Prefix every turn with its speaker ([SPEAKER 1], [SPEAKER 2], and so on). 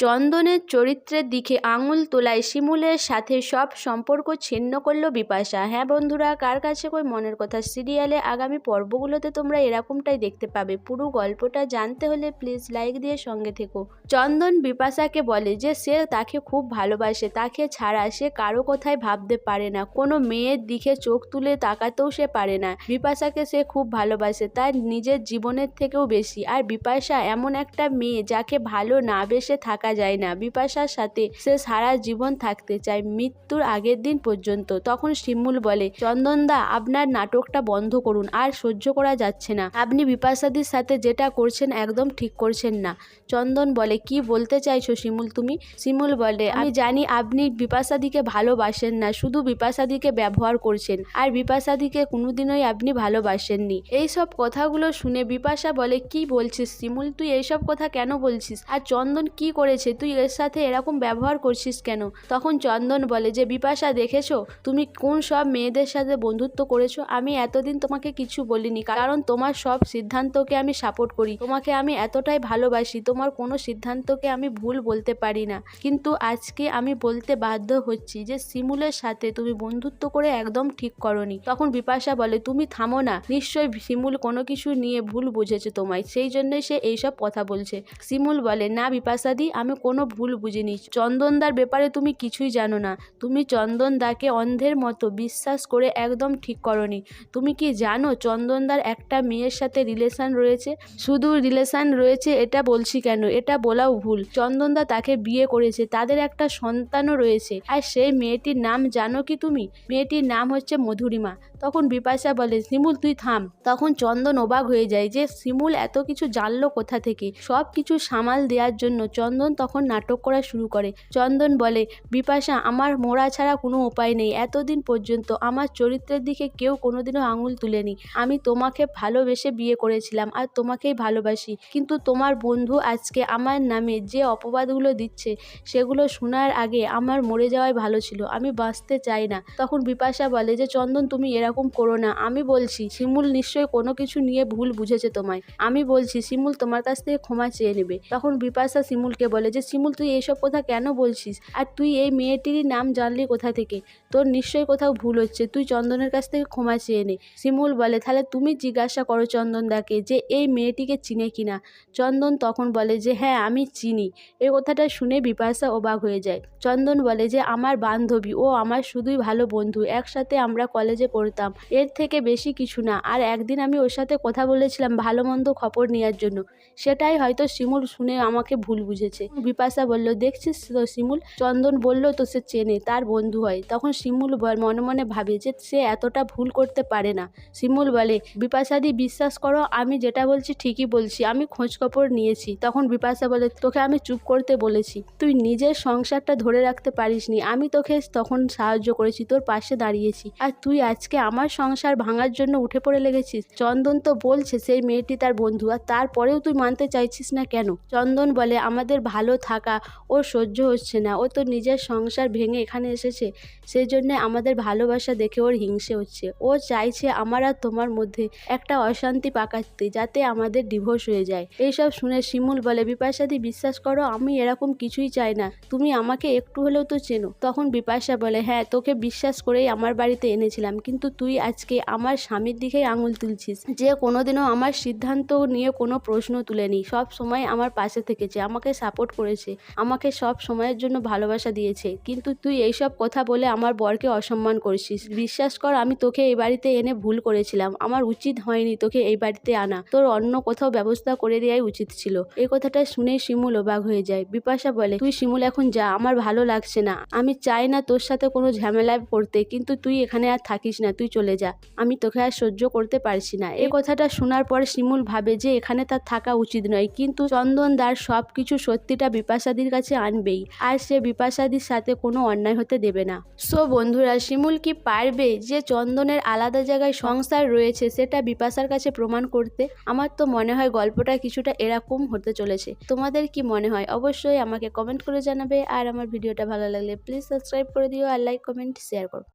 [SPEAKER 1] চন্দনের চরিত্রের দিকে আঙুল তোলায় শিমুলের সাথে সব সম্পর্ক ছিন্ন করল বিপাশা। হ্যাঁ বন্ধুরা, কার কাছে কই মনের কথা? সিরিয়ালে আগামী পর্বগুলোতে তোমরা এরকমটাই দেখতে পাবে। পুরো গল্পটা জানতে হলে প্লিজ লাইক দিয়ে সঙ্গে থেকো। চন্দন বিপাশাকে বলে যে সে তাকে খুব ভালোবাসে, তাকে ছাড়া সে কারও কথাই ভাবতে পারে না। কোনো মেয়ের দিকে চোখ তুলে তাকাতেও সে পারে না। বিপাশাকে সে খুব ভালোবাসে তার নিজের জীবনের থেকেও বেশি। আর বিপাশা এমন একটা মেয়ে যাকে ভালো না বেসে থাকা যায় না। বিপাশার সাথে সে সারা জীবন থাকতে চায় মৃত্যুর আগের দিন পর্যন্ত। তখন শিমুল বলে, চন্দনদা, আপনার নাটকটা বন্ধ করুন, আর সহ্য করা যাচ্ছে না। আপনি বিপাশাদির সাথে যেটা করছেন একদম ঠিক করছেন না। চন্দন বলে, কি বলতে চাইছো শিমুল তুমি? শিমুল বলে, আমি জানি আপনি বিপাশাদিকে ভালোবাসেন না, শুধু বিপাশাদিকে ব্যবহার করছেন, আর বিপাশাদিকে কোনোদিনই আপনি ভালোবাসেননি। এইসব কথাগুলো শুনে বিপাশা বলে, কি বলছিস শিমুল? তুই এইসব কথা কেন বলছিস? আর চন্দন কি করেছে তুই এর সাথে এরকম ব্যবহার করছিস কেন? তখন চন্দন বলে, যে বিপাশা, দেখেছ? তুমি কোন সব মেয়েদের সাথে বন্ধুত্ব করেছ? আমি এতদিন তোমাকে কিছু বলিনি, কারণ তোমার সব সিদ্ধান্তকে আমি সাপোর্ট করি। তোমাকে আমি এতটাই ভালোবাসি, তোমার কোনো সিদ্ধান্তকে আমি ভুল বলতে পারি না। কিন্তু আজকে আমি বলতে বাধ্য হচ্ছি যে শিমুলের সাথে তুমি বন্ধুত্ব করে একদম ঠিক করনি। তখন বিপাশা বলে, তুমি থামো না। নিশ্চয়ই শিমুল কোনো কিছু নিয়ে ভুল বুঝেছে তোমায়, সেই জন্যই সে এইসব কথা বলছে। শিমুল বলে, না বিপাশাদি, আমি কোনো ভুল বুঝিনি। চন্দনদার ব্যাপারে তুমি কিছুই জানো না। তুমি চন্দনদাকে অন্ধের মতো বিশ্বাস করে একদম ঠিক করনি। তুমি কি জানো চন্দনদার একটা মেয়ের সাথে রিলেশন রয়েছে? শুধু রিলেশান রয়েছে এটা বলছি কেন? এটা বলাও ভুল। চন্দনদা তাকে বিয়ে করেছে, তাদের একটা সন্তানও রয়েছে। আর সেই মেয়েটির নাম জানো কি তুমি? মেয়েটির নাম হচ্ছে মধুরিমা। তখন বিপাশা বলে, শিমুল, তুই থাম। তখন চন্দন অবাক হয়ে যায় যে, শিমুল, এত কিছু জানলো কোথা থেকে? সব কিছু সামাল দেওয়ার জন্য চন্দন তখন নাটক করা শুরু করে। চন্দন বলে, বিপাশা, আমার মোড়া ছাড়া কোনো উপায় নেই। এতদিন পর্যন্ত আমার চরিত্রের দিকে কেউ কোনোদিনও আঙুল তুলেনি। আমি তোমাকে ভালোবেসে বিয়ে করেছিলাম আর তোমাকেই ভালোবাসি। কিন্তু তোমার বন্ধু আজকে আমার নামে যে অপবাদগুলো দিচ্ছে, সেগুলো শোনার আগে আমার মরে যাওয়াই ভালো ছিল। আমি বাঁচতে চাই না। তখন বিপাশা বলে যে, চন্দন, তুমি এরকম করো না। আমি বলছি, শিমুল নিশ্চয়ই কোনো কিছু নিয়ে ভুল বুঝেছে তোমায়। আমি বলছি, শিমুল তোমার কাছ থেকে ক্ষমা চেয়ে নেবে। তখন বিপাশা শিমুলকে বলে যে, শিমুল, তুই এইসব কথা কেন বলছিস? আর তুই এই মেয়েটিরই নাম জানলি কোথা থেকে? তোর নিশ্চয়ই কোথাও ভুল হচ্ছে। তুই চন্দনের কাছ থেকে ক্ষমা চেয়ে নে। শিমুল বলে, তাহলে তুমি জিজ্ঞাসা করো চন্দনদাকে যে, এই মেয়েটিকে চিনে কিনা? চন্দন তখন বলে যে হ্যাঁ আমি চিনি। এই কথাটা শুনে বিপাশা অবাক হয়ে যায়। চন্দন বলে যে, আমার বান্ধবী, ও আমার শুধুই ভালো বন্ধু। একসাথে আমরা কলেজে পড়তাম। এর থেকে বেশি কিছু না। আর একদিন আমি ওর সাথে কথা বলেছিলাম ভালো মন্দ খবর নেওয়ার জন্য। সেটাই হয়তো শিমুল শুনে আমাকে ভুল বুঝেছে। বিপাশা বলল, দেখছিস তো শিমুল? চন্দন বলল তো সে চেনে, তার বন্ধু হয়। তখন শিমুল মনে মনে ভাবে যে সে এতটা ভুল করতে পারে না। শিমুল বলে, বিপাশাদি, বিশ্বাস করো, আমি যেটা বলছি ঠিকই বলছি, আমি খোঁজখবর নিয়েছি। তখন বিপাশা বলে, তোকে আমি চুপ করতে বলেছি। তুই নিজের সংসারটা ধরে রাখতে পারিসনি। আমি তোকে তখন সাহায্য করেছি, তোর পাশে দাঁড়িয়েছি। আর তুই আজকে আমার সংসার ভাঙার জন্য উঠে পড়ে লেগেছিস। চন্দন তো বলছে সেই মেয়েটি তার বন্ধু, আর তারপরেও তুই মানতে চাইছিস না কেন? চন্দন বলে, আমাদের ভালো থাকা ওর সহ্য হচ্ছে না। ও তো নিজের সংসার ভেঙে এখানে এসেছে। সেই জন্যে আমাদের ভালোবাসা দেখে ওর হিংসে হচ্ছে। ও চাইছে আমার আর তোমার মধ্যে একটা অশান্তি পাকাতে, যাতে আমাদের ডিভোর্স হয়ে যায়। এইসব শুনে শিমুল বলে বিপাশাদি বিশ্বাস করো, আমি এরকম কিছুই চাই না। তুমি আমাকে একটু হলেও তো চেনো। তখন বিপাশা বলে হ্যাঁ তোকে বিশ্বাস করেই আমার বাড়িতে এনেছিলাম। কিন্তু তুই আজকে আমার স্বামীর দিকেই আঙুল তুলছিস। যে কোনোদিনও আমার সিদ্ধান্ত নিয়ে কোনো প্রশ্ন তুলেনি। সব সময় আমার পাশে থেকেছে, আমাকে সাপোর্ট করেছে, আমাকে সব সময়ের জন্য ভালোবাসা দিয়েছে। কিন্তু তুই এইসব কথা বলে আমার বরকে অসম্মান করছিস। বিশ্বাস কর, আমি তোকে এই বাড়িতে এনে ভুল করেছিলাম। আমার উচিত হয়নি তোকে এই বাড়িতে আনা। তোর অন্য কোথাও ব্যবস্থা করে দেওয়াই উচিত ছিল। এই কথাটা শুনেই শিমুল অবাক হয়ে যায়। বিপাশা বলে, তুই শিমুল, এখন যা। আমার ভালো লাগছে না। আমি চাই না তোর সাথে কোনো ঝামেলায় পড়তে কিন্তু তুই এখানে আর থাকিস না। তুই চলে যা। আমি তোকে আর সহ্য করতে পারছি না। এই কথাটা শোনার পর শিমুল ভাবে যে এখানে তার থাকা উচিত নয়, কিন্তু চন্দনদার সব কিছু সত্যিটা বিপাশাদির কাছে আনবেই, আর সে বিপাশাদির সাথে কোনো অন্যায় হতে দেবে না। সো বন্ধুরা, শিমুল কি পারবে যে চন্দনের আলাদা জায়গায় সংসার রয়েছে সেটা বিপাশার কাছে প্রমাণ করতে? আমার তো মনে হয় গল্পটা কিছুটা এরকম হতে চলেছে। তোমাদের কি মনে হয়? অবশ্যই আমাকে কমেন্ট করে জানাবে। আর আমার ভিডিওটা ভালো লাগলে প্লিজ সাবস্ক্রাইব করে দিও আর লাইক কমেন্ট শেয়ার করো।